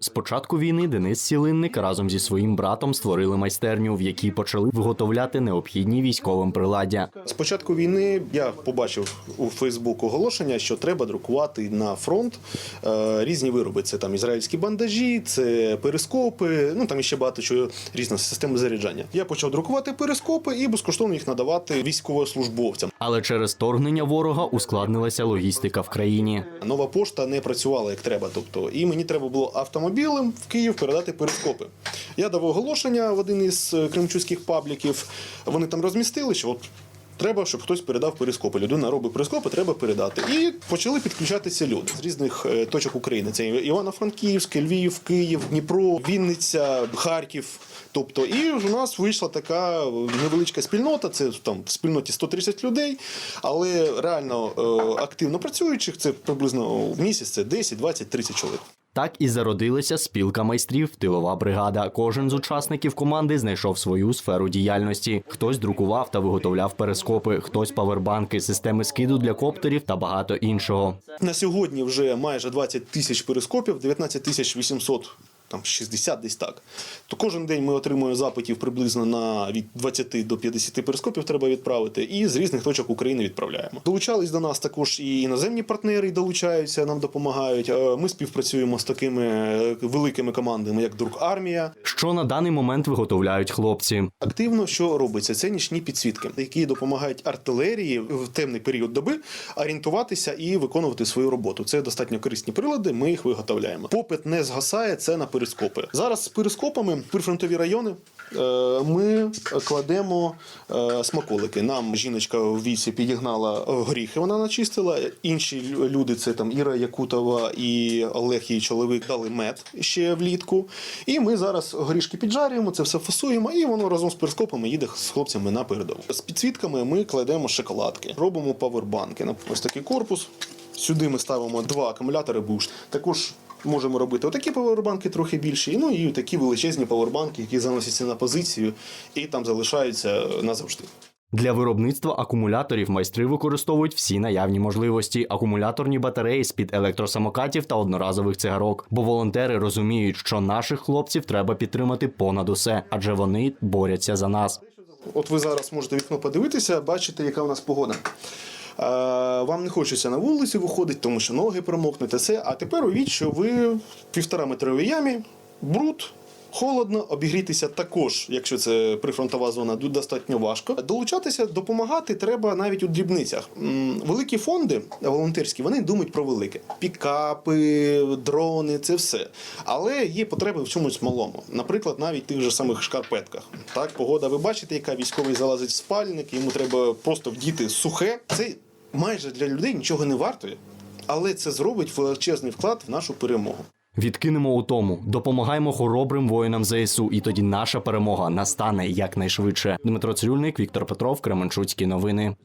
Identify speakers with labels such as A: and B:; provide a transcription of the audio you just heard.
A: З початку війни Денис Сілинник разом зі своїм братом створили майстерню, в якій почали виготовляти необхідні військовим приладдя.
B: З початку війни я побачив у Фейсбук оголошення, що треба друкувати на фронт е, різні вироби. Це там ізраїльські бандажі, це перископи, ну там іще багато чого різних систем заряджання. Я почав друкувати перископи і безкоштовно їх надавати військовослужбовцям.
A: Але через торгнення ворога ускладнилася логістика в країні.
B: Нова пошта не працювала як треба. Тобто, і мені треба було автомобілем в Київ передати перископи. Я дав оголошення в один із е, кримчуських пабліків. Вони там розмістили, що от. Треба, щоб хтось передав перископи. Людина робить перископи, треба передати. І почали підключатися люди з різних е, точок України. Це Івано-Франківськ, Львів, Київ, Дніпро, Вінниця, Харків. Тобто, і у нас вийшла така невеличка спільнота. Це там в спільноті 130 людей, але реально е, активно працюючих це приблизно в місяць це 10, 20, 30 чоловік.
A: Так і зародилася спілка майстрів Тилова бригада. Кожен з учасників команди знайшов свою сферу діяльності. Хтось друкував та виготовляв перископи, хтось павербанки, системи скиду для коптерів та багато іншого.
B: На сьогодні вже майже 20 тисяч перископів, 19 тисяч 800 там 60 десь так. То кожен день ми отримуємо запитів приблизно на від 20 до 50 перископів треба відправити, і з різних точок України відправляємо. Долучались до нас також і іноземні партнери долучаються, нам допомагають. Е, Ми співпрацюємо з такими е, великими командами, як Друк Армія.
A: Що на даний момент виготовляють хлопці?
B: Активно що робиться? Це нічні підсвітки, які допомагають артилерії в темний період доби орієнтуватися і виконувати свою роботу. Це достатньо корисні прилади. Ми їх виготовляємо. Попит не згасає. Це на перископи. Зараз з перископами прифронтові райони. е, Ми кладемо е, смаколики. Нам жіночка в віці підігнала е, горіхи. Вона начистила. Інші люди це там Іра Якутова і Олег її чоловік дали мед ще влітку. І ми зараз горішки піджарюємо, це все фасуємо, і воно разом з перископами їде з хлопцями на передову. З підсвітками ми кладемо шоколадки, робимо павербанки. Ось такий корпус. Сюди ми ставимо два акумулятори буш. Також можемо робити отакі павербанки трохи більші, ну і такі величезні павербанки, які заносяться на позицію і там залишаються назавжди.
A: Для виробництва акумуляторів майстри використовують всі наявні можливості: акумуляторні батареї з під електросамокатів та одноразових цигарок. Бо волонтери розуміють, що наших хлопців треба підтримати понад усе, адже вони борються за нас.
B: От ви зараз можете вікно подивитися, бачите, яка у нас погода. Е, Вам не хочеться на вулицю виходити, тому що ноги промокнуть все. А тепер уявіть, що ви в півтора метровій ямі, бруд. Холодно, обігрітися також, якщо це прифронтова зона, достатньо важко. Долучатися, допомагати треба навіть у дрібницях. Великі фонди волонтерські вони думають про велике: пікапи, дрони, це все. Але є потреби в чомусь малому. Наприклад, навіть тих же самих шкарпетках. Так, погода, ви бачите, яка військовий залазить в спальник, йому треба просто вдіти сухе. Це майже для людей нічого не вартує, але це зробить величезний вклад в нашу перемогу.
A: Відкинемо у тому, допомагаємо хоробрим воїнам ЗСУ, і тоді наша перемога настане якнайшвидше. Дмитро Цирюльник, Віктор Петров, Кременчуцькі новини.